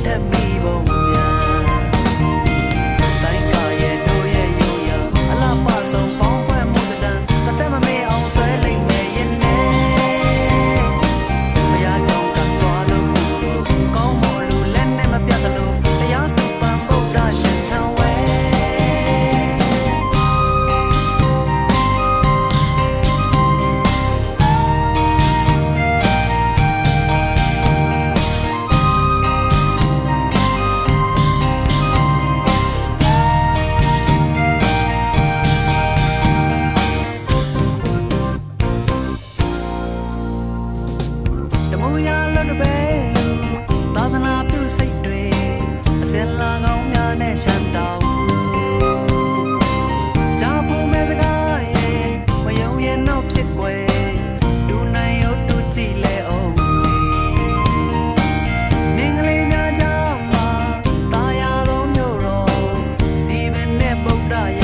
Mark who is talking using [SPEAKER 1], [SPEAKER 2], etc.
[SPEAKER 1] to me, but ရာလွတ်ပဲသာသနာပြုစိတ်တွေအစင်လာကောင်းများနဲ့ရှမ်းတောင်းဂျာဖို့မဲစကားရဲ့ဝယုံရဲ့နောက်ဖြစ်ွယ်ဒူနိုင်ရုတ်တူကြည့်လဲအောင်မင်္ဂလိများကြောင့်မှာတာယာတော်မျိုးတော်စီမင်းနဲ့ဗုဒ္ဓရဲ့